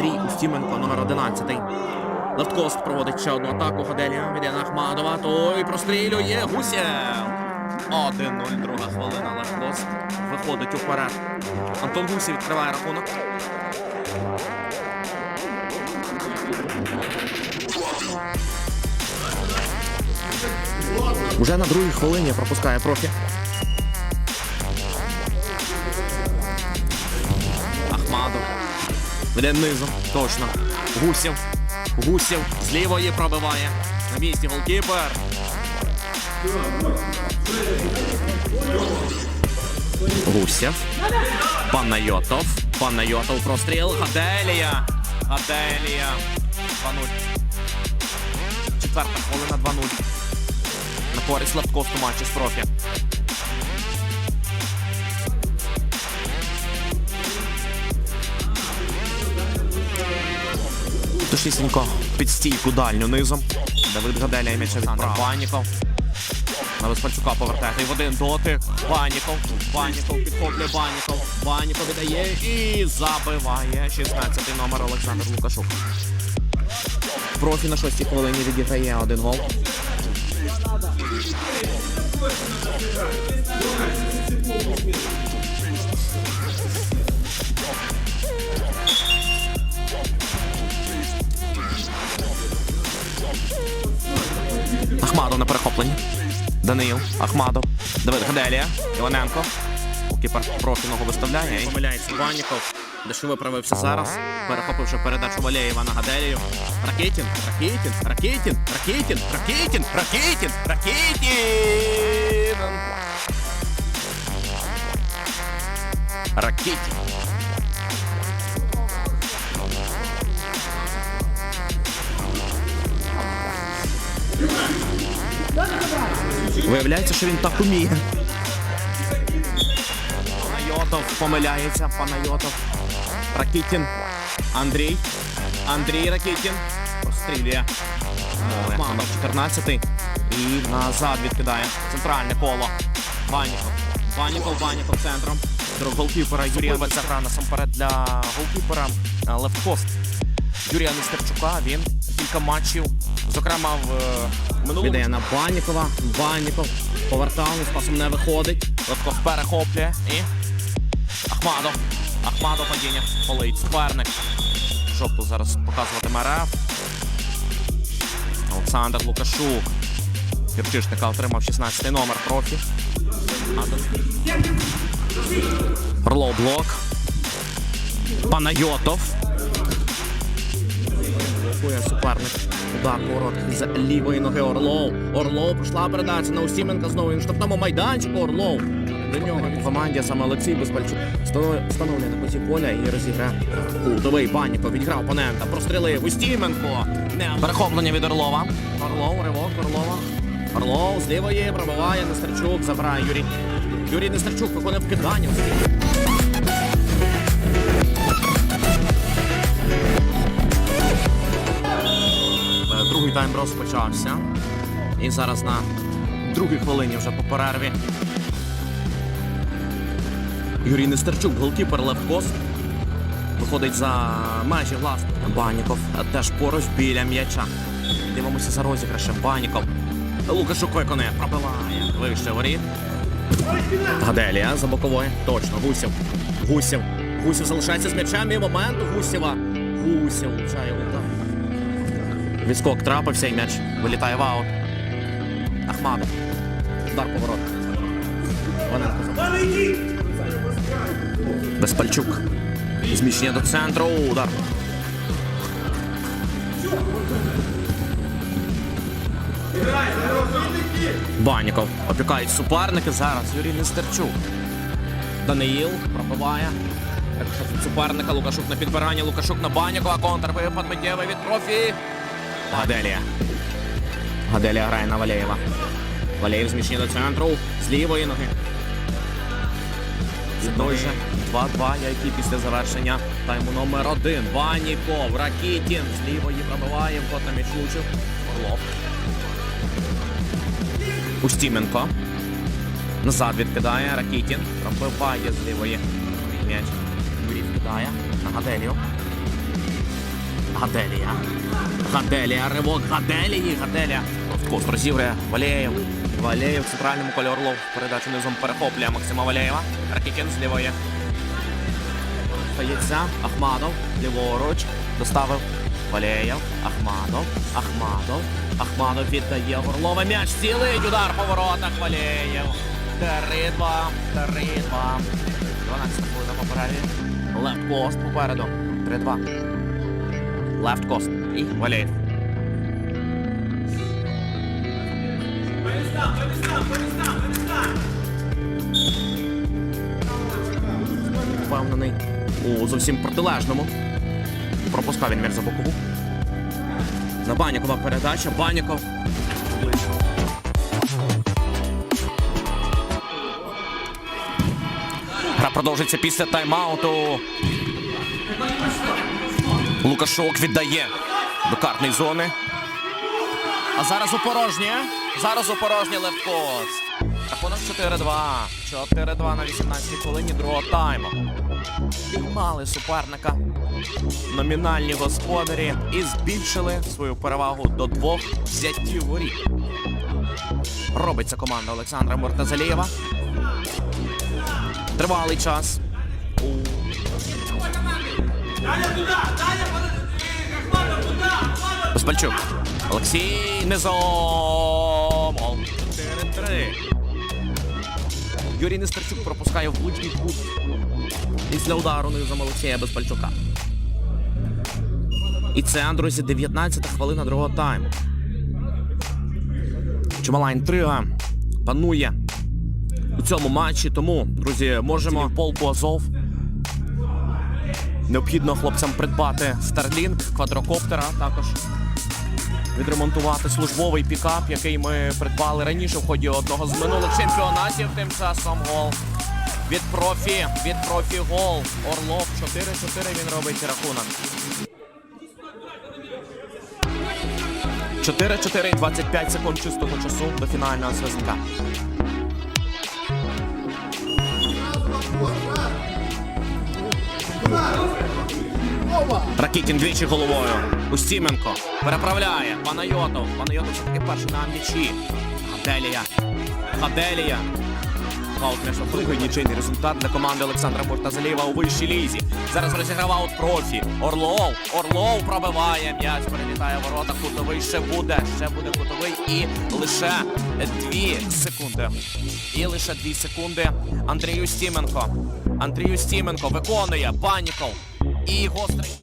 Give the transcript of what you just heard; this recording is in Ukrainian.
Андрій Устіменко, номер 11. Левткост проводить ще одну атаку. Гаделія від Яна. Той прострілює Гусєв. 1-0, друга хвилина. Левткост виходить уперед. Антон Гусєв відкриває рахунок. Уже на другій хвилині пропускає профі. Веде. Точно. Гусєв. Гусєв з лівої пробиває. На місці голкіпер. Гусєв. Панайотов. Панайотов простріл. Гаделія. Гаделія. 2-0. Четверта хвилина 2-0. На користь Левковську матчі з профі. Точнісінько під стійку дальню низом. Давид Гаделя і м'яча відправ. Баніков. На Безпальчука повертає. І в один дотик. Баніков. Баніков підхоплює Баніков. Баніков віддає і забиває. 16-й номер Олександр Лукашук. Профі на шостій хвилині відіграє один гол. Ахмадов на перехопленні. Даниїл, Ахмадов, Давид Гаделія, Іваненко. Кіпер профі ногу виставляє. Помиляється Баніков. Дещо виправився зараз. Перехопивши передачу Валєєва на Гаделію. Ракетін, Ракетін, Ракетін, Ракетін, Ракетін, Ракетін, Ракетін. Ракетін. Виявляється, що він так уміє. Панайотов помиляється. Панайотов. Ракітін. Андрій. Андрій Ракітін. Прострілює. Мама 14-й. І назад відкидає. Центральне коло. Баніков. Баніков, Баніков центром. Друг голкіпера Юрія Вальцагра насамперед для голкіпера е, левткост. Юрія Нестерчука. Він кілька матчів, зокрема в е. Віддає на Банікова. Баніков повертав, з пасом не виходить. Левков перехоплює і Ахмадов. Ахмадов падіння. Полить суперник. Жовту зараз показуватиме РФ. Олександр Лукашук. Кирчишника отримав 16 номер профі. Орлов блок. Панайотов. Блокує суперник. Удар поворот з лівої ноги Орлов. Орлов пішла передача на Усіменка знову. Він штрафному майданчику Орлов. До нього в команді саме Олексій Безпальчук встановлює на куті поля і розіграє. Кутовий Баніков відіграв опонента. Прострілив Устіменко. Перехоплення від Орлова. Орлов, ривок Орлова. Орлов з лівої пробиває Нестерчук. Забирає Юрій. Юрій Нестерчук виконує вкидання. Другий тайм розпочався. І зараз на другій хвилині вже по перерві. Юрій Нестерчук, голкіпер Левкос. Виходить за межі власне. Баніков теж поруч біля м'яча. Дивимося за розіграшем. Баніков. Лукашук виконує, пробиває. Вище воріт. Гаделія за бокової. Точно, Гусєв. Гусєв. Гусєв залишається з м'ячем і момент Гусєва. Гусєв влучає удар. Відскок трапився і м'яч вилітає в аут. Ахмадов. Удар поворот. Безпальчук. Зміщення до центру. Удар. Баніков. Опікають суперники. Зараз Юрій Нестерчук. Даниїл пробиває. Рикошет суперника. Лукашук на підбирання. Лукашук на Банікова. Контрвипад миттєвий від профі. Гаделія. Гаделія грає на Валєєва. Валєєв зміщення до центру. З лівої ноги. І той же 2-2, який після завершення тайму номер один. Баніков, Ракітін з лівої пробиває, в кот на м'яч влучив. Орлов. Устіменко. Назад відкидає Ракітін. Пробиває з лівої м'яч. Юрій вкидає на Гаделію. Гаделія. Гаделія, ривок Гаделії. Гаделія. Кост розігрує Валєєв. Валєєв в центральному колі Орлов. Передачу низом перехоплює Максима Валєєва. Ракітін з лівої. Стається Ахмадов. Ліворуч. Доставив Валєєв. Ахмадов. Ахмадов. Ахмадов віддає Горлова. М'яч цілить. Удар по воротах. Валєєв. 3-2. 3-2. 12 хвилина. Лефт кост попереду. 3-2. Лефт кост. І Валєєв. Впевнений у зовсім протилежному. Пропускав він м'яч за бокову. На Банікова передача. Баніков. Гра продовжиться після тайм-ауту. Лукашок віддає до картної зони. А зараз у порожнє. Зараз у порожнє левкост. Рахунок 4-2. 4-2 на 18-й хвилині другого тайму. Піймали суперника. Номінальні господарі і збільшили свою перевагу до двох взяттів воріт. Робиться команда Олександра Муртазалієва. Тривалий час. У Безпальчук. Олексій. 4-3. Юрій Нестерчук пропускає влучний кут після удару низом Олексія Безпальчука. І це, друзі, 19 хвилина другого тайму. Чимала інтрига панує у цьому матчі. Тому, друзі, можемо в полку Азов. Необхідно хлопцям придбати Starlink, квадрокоптера також. Відремонтувати службовий пікап, який ми придбали раніше в ході одного з минулих чемпіонатів. Тим часом гол від профі. Від профі гол. Орлов 4-4 він робить рахунок. 4-4 і 25 секунд чистого часу до фінального свистка. Ракітін двічі головою. Устіменко переправляє. Панайотов. Панайотов все-таки перший на м'ячі. Хаделія. Аут м'яч другий нічийний результат для команди Олександра Муртазалієва у вищій лізі. Зараз розіграв аут профі. Орлов. Орлов пробиває. М'яч перелітає ворота. Кутовий ще буде. Ще буде кутовий. І лише дві секунди. І лише дві секунди. Андрій Устіменко. Андрій Устіменко виконує. Паніков. І гострий.